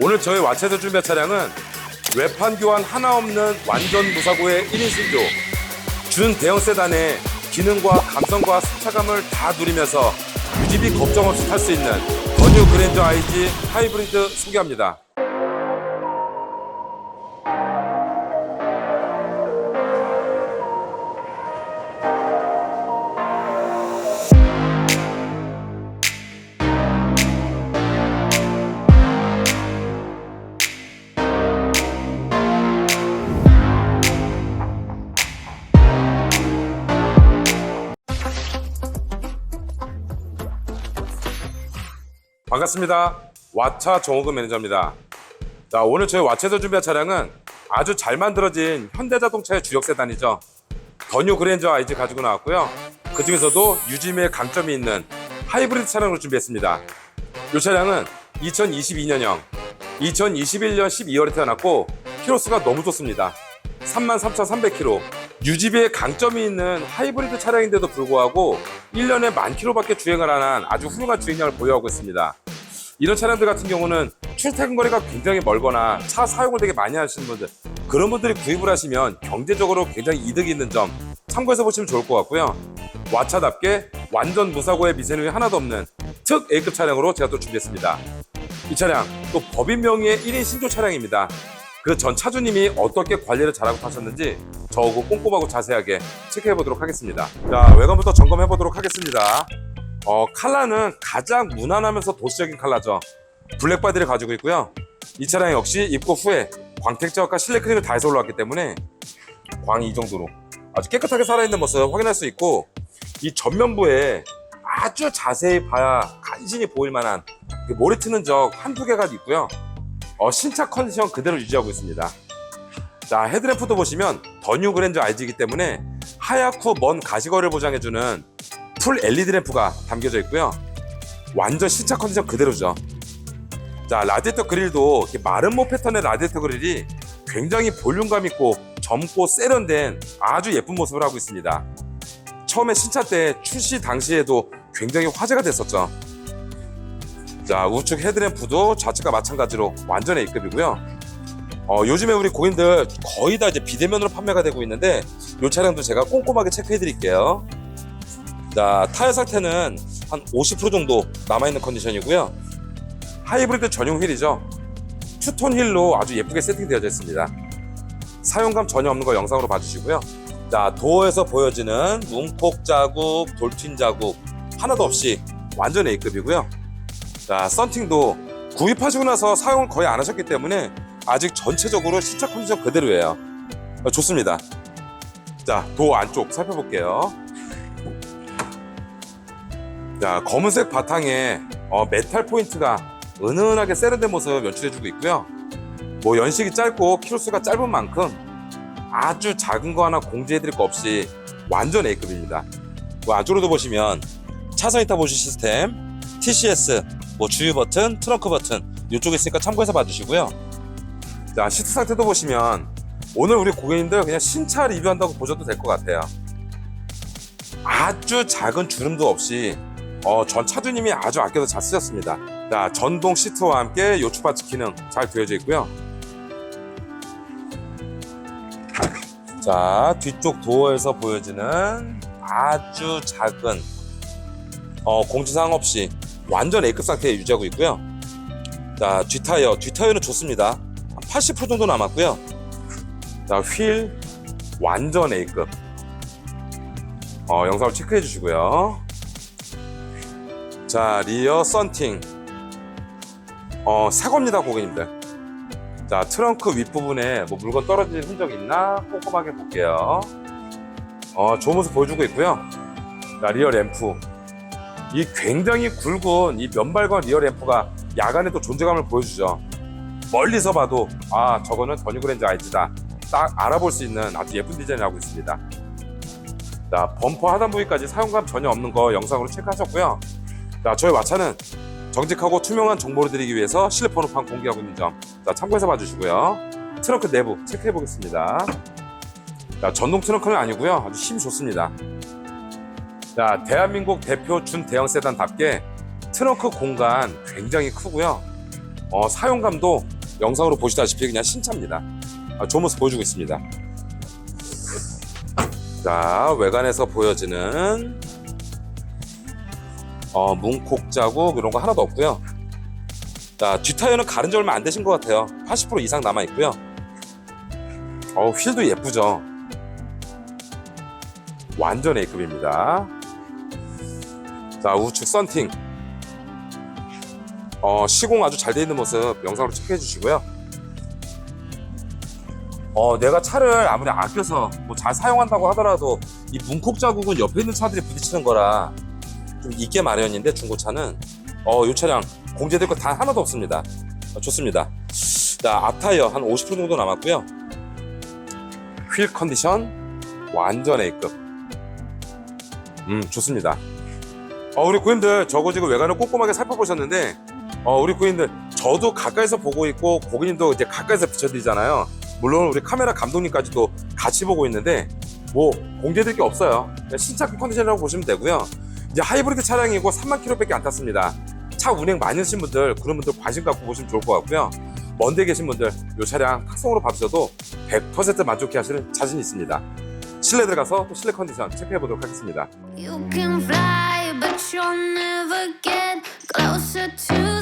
오늘 저희 와체에서 준비한 차량은 외판 교환 하나 없는 완전 무사고의 1인 신조 준 대형 세단의 기능과 감성과 승차감을 다 누리면서 유지비 걱정 없이 탈 수 있는 더뉴 그랜저 IG 하이브리드 소개합니다. 반갑습니다. 와차 정호근 매니저입니다. 자, 오늘 저희 와차에서 준비한 차량은 아주 잘 만들어진 현대자동차의 주력 세단이죠. 더뉴 그랜저 IG 가지고 나왔고요. 그 중에서도 유지미의 강점이 있는 하이브리드 차량으로 준비했습니다. 이 차량은 2022년형, 2021년 12월에 태어났고 키로수가 너무 좋습니다. 33,300km. 유지비의 강점이 있는 하이브리드 차량인데도 불구하고 1년에 만 킬로밖에 주행을 안 한 아주 훌륭한 주행량을 보유하고 있습니다. 이런 차량들 같은 경우는 출퇴근 거리가 굉장히 멀거나 차 사용을 되게 많이 하시는 분들 그런 분들이 구입을 하시면 경제적으로 굉장히 이득이 있는 점 참고해서 보시면 좋을 것 같고요. 와차답게 완전 무사고의 미세누이 하나도 없는 특 A급 차량으로 제가 또 준비했습니다. 이 차량 또 법인 명의의 1인 신조 차량입니다. 그 전 차주님이 어떻게 관리를 잘하고 타셨는지 저하고 꼼꼼하고 자세하게 체크해 보도록 하겠습니다. 자 외관부터 점검해 보도록 하겠습니다. 어, 칼라는 가장 무난하면서 도시적인 칼라죠. 블랙 바디를 가지고 있고요. 이 차량 역시 입고 후에 광택 제어과 실내 클린을 다 해서 올라왔기 때문에 광이 이 정도로 아주 깨끗하게 살아있는 모습 확인할 수 있고 이 전면부에 아주 자세히 봐야 간신히 보일 만한 그 모래 트는 적 한두 개가 있고요. 어, 신차 컨디션 그대로 유지하고 있습니다. 자, 헤드램프도 보시면 더 뉴 그랜저 RG이기 때문에 하얗고 먼 가시거리를 보장해주는 풀 LED 램프가 담겨져 있고요. 완전 신차 컨디션 그대로죠. 자, 라디에이터 그릴도 마름모 패턴의 라디에이터 그릴이 굉장히 볼륨감 있고 젊고 세련된 아주 예쁜 모습을 하고 있습니다. 처음에 신차 때 출시 당시에도 굉장히 화제가 됐었죠. 자, 우측 헤드램프도 좌측과 마찬가지로 완전 A급이고요. 어, 요즘에 우리 고객님들 거의 다 이제 비대면으로 판매가 되고 있는데 이 차량도 제가 꼼꼼하게 체크해 드릴게요. 자, 타이어 상태는 한 50% 정도 남아있는 컨디션이고요. 하이브리드 전용 휠이죠. 투톤 휠로 아주 예쁘게 세팅되어져 있습니다. 사용감 전혀 없는 거 영상으로 봐주시고요. 자, 도어에서 보여지는 문콕 자국, 돌튄 자국 하나도 없이 완전 A급이고요. 자, 썬팅도 구입하시고 나서 사용을 거의 안 하셨기 때문에 아직 전체적으로 시차 컨디션 그대로예요. 어, 좋습니다. 자, 도어 안쪽 살펴볼게요. 자, 검은색 바탕에 어, 메탈 포인트가 은은하게 세련된 모습 연출해주고 있고요. 뭐 연식이 짧고 키로수가 짧은 만큼 아주 작은 거 하나 공지해드릴 거 없이 완전 A급입니다. 뭐 안쪽으로도 보시면 차선 이타 보시 시스템, TCS, 뭐 주유 버튼, 트렁크 버튼 이쪽에 있으니까 참고해서 봐주시고요. 자 시트 상태도 보시면 오늘 우리 고객님들 그냥 신차 리뷰한다고 보셔도 될 것 같아요. 아주 작은 주름도 없이 어, 전 차주님이 아주 아껴서 잘 쓰셨습니다. 자, 전동 시트와 함께 요추 파츠 기능 잘 되어져 있고요. 자, 뒤쪽 도어에서 보여지는 아주 작은 어, 공지사항 없이 완전 A급 상태에 유지하고 있고요. 자, 뒷타이어, 뒷타이어는 좋습니다. 한80% 정도 남았고요. 자, 휠 완전 A급. 어, 영상을 체크해 주시고요. 자, 리어 썬팅. 어, 새 겁니다, 고객님들. 자, 트렁크 윗부분에 뭐 물건 떨어진 흔적 있나 꼼꼼하게 볼게요. 어, 좋은 모습 보여주고 있고요. 자, 리어 램프. 이 굉장히 굵은 이 면발관 리어 램프가 야간에 또 존재감을 보여주죠. 멀리서 봐도 아, 저거는 더뉴 그랜저 IG다. 딱 알아볼 수 있는 아주 예쁜 디자인을 하고 있습니다. 자, 범퍼 하단 부위까지 사용감 전혀 없는 거 영상으로 체크하셨고요. 자, 저희 마차는 정직하고 투명한 정보를 드리기 위해서 실내 번호판 공개하고 있는 점 자, 참고해서 봐주시고요. 트렁크 내부 체크해 보겠습니다. 자, 전동 트렁크는 아니고요. 아주 힘이 좋습니다. 자, 대한민국 대표 준대형 세단답게 트렁크 공간 굉장히 크고요. 어, 사용감도 영상으로 보시다시피 그냥 신차입니다. 아, 좋은 모습 보여주고 있습니다. 자, 외관에서 보여지는 어, 문콕 자국 이런 거 하나도 없고요. 자, 뒷타이어는 가른 지 얼마 안 되신 것 같아요. 80% 이상 남아 있고요. 어, 휠도 예쁘죠. 완전 A급입니다. 자, 우측 썬팅. 어, 시공 아주 잘돼 있는 모습 영상으로 체크해 주시고요. 어, 내가 차를 아무리 아껴서 뭐 잘 사용한다고 하더라도 이 문콕 자국은 옆에 있는 차들이 부딪히는 거라 좀 있게 마련인데 중고차는 어, 이 차량 공제될 거다 하나도 없습니다. 어, 좋습니다. 자, 앞타이어 한 50% 정도 남았고요. 휠 컨디션 완전 A급. 음, 좋습니다. 어, 우리 고객님들 저거 지금 외관을 꼼꼼하게 살펴보셨는데 어, 우리 고객님들 저도 가까이서 보고 있고 고객님도 이제 가까이서 비춰드리잖아요. 물론 우리 카메라 감독님까지도 같이 보고 있는데 뭐 공개될 게 없어요. 신차급 컨디션이라고 보시면 되고요. 이제 하이브리드 차량이고 3만 킬로밖에 안 탔습니다. 차 운행 많이 하신 분들 그런 분들 관심 갖고 보시면 좋을 것 같고요. 먼데 계신 분들 이 차량 탁송으로 받으셔도 100% 만족해 하시는 자신 있습니다. 실내 들어가서 또 실내 컨디션 체크해 보도록 하겠습니다. You'll never get closer to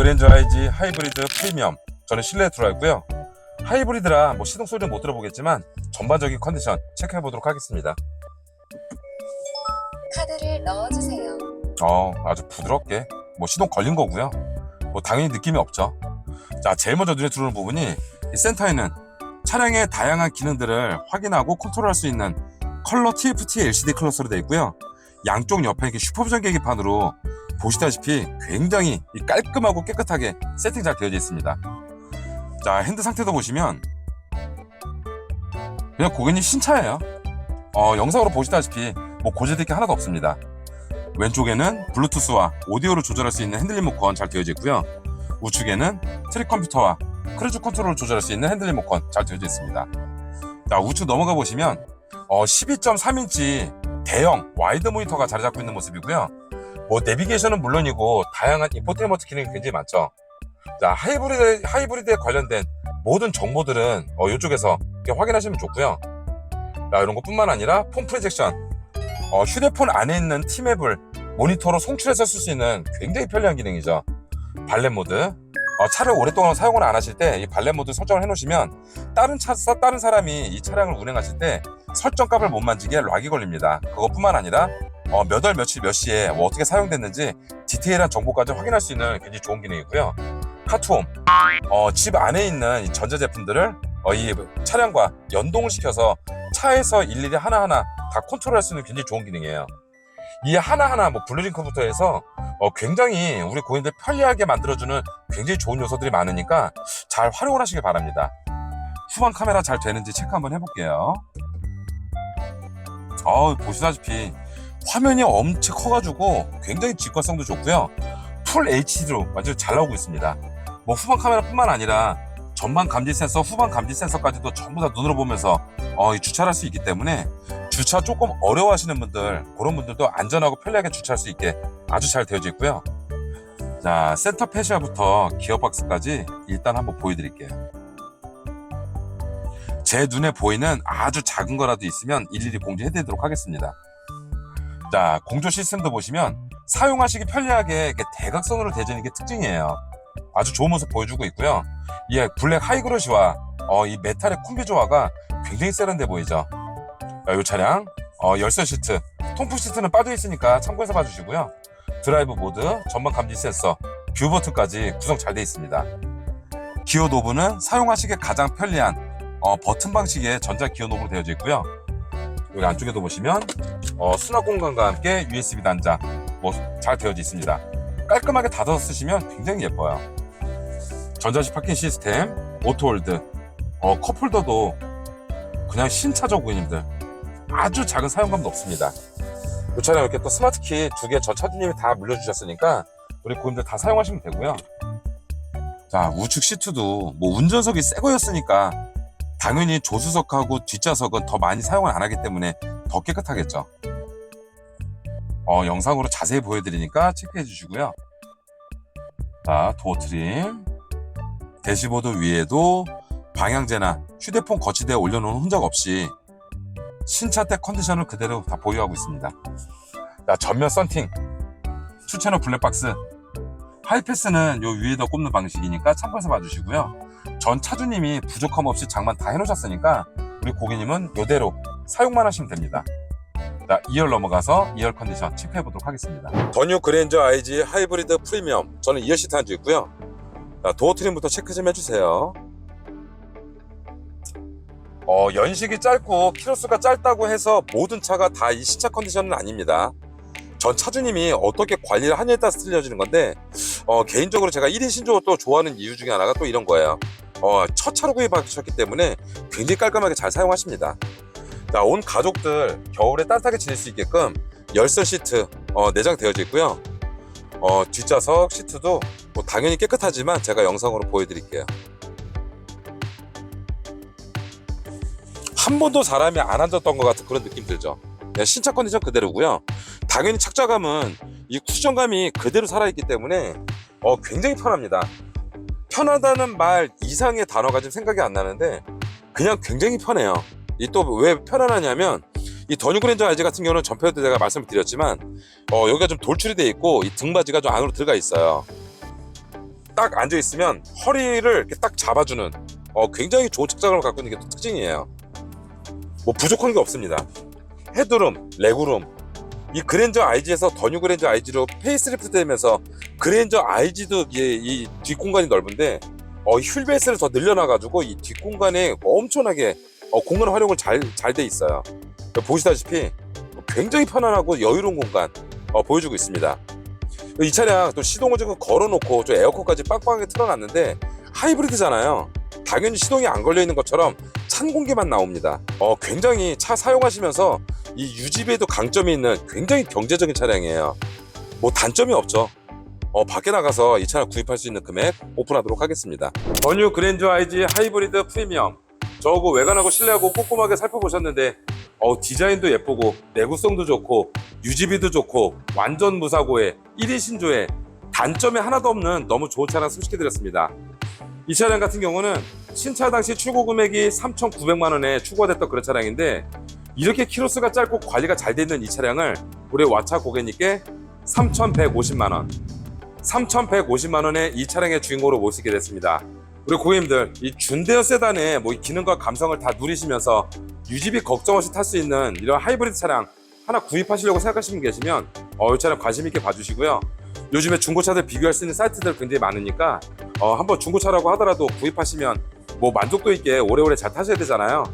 그랜저 IG 하이브리드 프리미엄. 저는 실내에 들어와 있고요. 하이브리드라 뭐 시동 소리는 못 들어보겠지만 전반적인 컨디션 체크해 보도록 하겠습니다. 카드를 넣어주세요. 어 아주 부드럽게. 뭐 시동 걸린 거고요. 뭐 당연히 느낌이 없죠. 자 제일 먼저 눈에 들어오는 부분이 이 센터에는 차량의 다양한 기능들을 확인하고 컨트롤할 수 있는 컬러 TFT LCD 클러스로 되어 있고요 양쪽 옆에 이렇게 슈퍼비전 계기판으로 보시다시피 굉장히 이 깔끔하고 깨끗하게 세팅 잘 되어져 있습니다 자 핸드 상태도 보시면 그냥 고객님 신차예요 어, 영상으로 보시다시피 뭐 고질될 게 하나도 없습니다 왼쪽에는 블루투스와 오디오를 조절할 수 있는 핸들 리모컨 잘 되어져 있고요. 우측에는 트릭 컴퓨터와 크루즈 컨트롤을 조절할 수 있는 핸들 리모컨 잘 되어져 있습니다. 자, 우측 넘어가 보시면 어, 12.3인치 대형 와이드 모니터가 자리 잡고 있는 모습이고요. 뭐 내비게이션은 물론이고 다양한 인포테인먼트 기능이 굉장히 많죠. 자, 하이브리드 하이브리드에 관련된 모든 정보들은 어, 이쪽에서 확인하시면 좋고요. 자, 이런 것뿐만 아니라 폰 프로젝션 어, 휴대폰 안에 있는 티맵을 모니터로 송출해서 쓸 수 있는 굉장히 편리한 기능이죠. 발렛 모드. 어, 차를 오랫동안 사용을 안 하실 때 이 발렛 모드 설정을 해놓으시면 다른 차, 다른 사람이 이 차량을 운행하실 때 설정 값을 못 만지게 락이 걸립니다. 그것뿐만 아니라 어, 몇 월 며칠 몇 시에 뭐 어떻게 사용됐는지 디테일한 정보까지 확인할 수 있는 굉장히 좋은 기능이고요. 카투홈. 어, 집 안에 있는 이 전자제품들을 어, 이 차량과 연동을 시켜서 차에서 일일이 하나하나 다 컨트롤할 수 있는 굉장히 좋은 기능이에요. 이 하나하나 뭐 블루링크부터 해서 어, 굉장히 우리 고객님들 편리하게 만들어주는 굉장히 좋은 요소들이 많으니까 잘 활용을 하시길 바랍니다. 후방 카메라 잘 되는지 체크 한번 해볼게요. 어, 보시다시피 화면이 엄청 커가지고 굉장히 직관성도 좋고요. 풀 HD로 완전 잘 나오고 있습니다. 뭐 후방 카메라뿐만 아니라 전방 감지 센서, 후방 감지 센서까지도 전부 다 눈으로 보면서 어, 이 주차를 할수 있기 때문에 주차 조금 어려워하시는 분들 그런 분들도 안전하고 편리하게 주차할 수 있게 아주 잘 되어져 있고요. 자 센터 패시아부터 기어박스까지 일단 한번 보여드릴게요. 제 눈에 보이는 아주 작은 거라도 있으면 일일이 공지해드리도록 하겠습니다. 자 공조 시스템도 보시면 사용하시기 편리하게 대각선으로 되어지는 게 특징이에요. 아주 좋은 모습 보여주고 있고요. 이 블랙 하이그로시와 어, 이 메탈의 콤비 조화가 굉장히 세련돼 보이죠. 자, 이 차량 어, 열선 시트, 통풍 시트는 빠져 있으니까 참고해서 봐주시고요. 드라이브 모드, 전방 감지 센서, 뷰 버튼까지 구성 잘돼 있습니다. 기어 노브는 사용하시기에 가장 편리한 어, 버튼 방식의 전자 기어 노브로 되어져 있고요. 여기 안쪽에도 보시면 어, 수납 공간과 함께 USB 단자 뭐 잘 되어져 있습니다. 깔끔하게 닫아서 쓰시면 굉장히 예뻐요. 전자식 파킹 시스템, 오토홀드, 어, 컵홀더도 그냥 신차죠 고객님들. 아주 작은 사용감도 없습니다. 이 차량 이렇게 또 스마트키 두 개 저 차주님이 다 물려주셨으니까 우리 고객님들 다 사용하시면 되고요. 자 우측 시트도 뭐 운전석이 새 거였으니까 당연히 조수석하고 뒷좌석은 더 많이 사용을 안 하기 때문에 더 깨끗하겠죠. 어, 영상으로 자세히 보여드리니까 체크해 주시고요. 자, 도어 트림. 대시보드 위에도 방향제나 휴대폰 거치대에 올려놓은 흔적 없이 신차 때 컨디션을 그대로 다 보유하고 있습니다. 자, 전면 썬팅. 투채널 블랙박스. 하이패스는 요 위에다 꼽는 방식이니까 참고해서 봐주시고요. 전 차주님이 부족함 없이 장만 다 해놓으셨으니까 우리 고객님은 이대로 사용만 하시면 됩니다. 자, 2열 넘어가서 2열 컨디션 체크해 보도록 하겠습니다. 더뉴 그랜저 IG 하이브리드 프리미엄. 저는 2열 시트 앉아 있고요. 자, 도어 트림부터 체크 좀 해주세요. 어, 연식이 짧고 키로수가 짧다고 해서 모든 차가 다이 신차 컨디션은 아닙니다. 전 차주님이 어떻게 관리를 하냐에 따라서 틀려지는 건데 어, 개인적으로 제가 1인 신조어 또 좋아하는 이유 중에 하나가 또 이런 거예요. 어, 첫 차로 구입하셨기 때문에 굉장히 깔끔하게 잘 사용하십니다. 자, 온 가족들 겨울에 따뜻하게 지낼 수 있게끔 열선 시트 어, 내장 되어져 있고요. 어, 뒷좌석 시트도 뭐 당연히 깨끗하지만 제가 영상으로 보여드릴게요. 한 번도 사람이 안 앉았던 것 같은 그런 느낌 들죠. 그냥 신차 컨디션 그대로고요. 당연히 착자감은 이 쿠션감이 그대로 살아있기 때문에 어, 굉장히 편합니다. 편하다는 말 이상의 단어가 지금 생각이 안 나는데 그냥 굉장히 편해요. 이 또 왜 편안하냐면 이 더뉴 그랜저 RG 같은 경우는 전편에도 제가 말씀을 드렸지만 어, 여기가 좀 돌출이 돼 있고 이 등받이가 좀 안으로 들어가 있어요. 딱 앉아 있으면 허리를 이렇게 딱 잡아주는 어, 굉장히 좋은 착장감을 갖고 있는 게또 특징이에요. 뭐 부족한 게 없습니다. 헤드룸, 레그룸, 이 그랜저 IG에서 더 뉴 그랜저 IG로 페이스리프트 되면서 그랜저 IG도 이, 이 뒷공간이 넓은데 어, 이 휠베이스를 더 늘려놔가지고 이 뒷공간에 엄청나게 어, 공간 활용을 잘 잘 돼 있어요. 보시다시피 굉장히 편안하고 여유로운 공간 어, 보여주고 있습니다. 이 차량 또 시동을 지금 걸어놓고 좀 에어컨까지 빵빵하게 틀어놨는데 하이브리드잖아요. 당연히 시동이 안 걸려 있는 것처럼 찬 공기만 나옵니다. 어, 굉장히 차 사용하시면서 이 유지비에도 강점이 있는 굉장히 경제적인 차량이에요. 뭐 단점이 없죠. 어, 밖에 나가서 이 차를 구입할 수 있는 금액 오픈하도록 하겠습니다. 더뉴 그랜저 IG 하이브리드 프리미엄. 저거 외관하고 실내하고 꼼꼼하게 살펴보셨는데 어, 디자인도 예쁘고 내구성도 좋고 유지비도 좋고 완전 무사고에 1인 신조에 단점이 하나도 없는 너무 좋은 차량 소개해드렸습니다. 이 차량 같은 경우는 신차 당시 출고 금액이 3,900만 원에 추가가 됐던 그런 차량인데 이렇게 키로수가 짧고 관리가 잘 돼 있는 이 차량을 우리 와차 고객님께 3,150만 원, 3,150만 원에 이 차량의 주인공으로 모시게 됐습니다. 우리 고객님들 이 준대어 세단의 뭐이 기능과 감성을 다 누리시면서 유지비 걱정 없이 탈 수 있는 이런 하이브리드 차량 하나 구입하시려고 생각하시는 분 계시면 어, 이 차량 관심 있게 봐주시고요. 요즘에 중고차들 비교할 수 있는 사이트들 굉장히 많으니까 어, 한번 중고차라고 하더라도 구입하시면 뭐 만족도 있게 오래오래 잘 타셔야 되잖아요.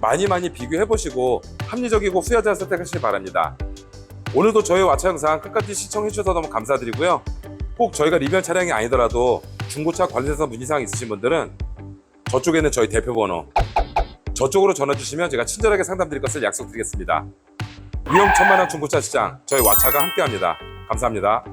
많이 많이 비교해 보시고 합리적이고 후회하지 않은 선택하시길 바랍니다. 오늘도 저희 와차 영상 끝까지 시청해 주셔서 너무 감사드리고요. 꼭 저희가 리뷰한 차량이 아니더라도 중고차 관련해서 문의사항 있으신 분들은 저쪽에는 저희 대표 번호 저쪽으로 전화 주시면 제가 친절하게 상담드릴 것을 약속드리겠습니다. 위험천만한 중고차 시장 저희 와차가 함께합니다. 감사합니다.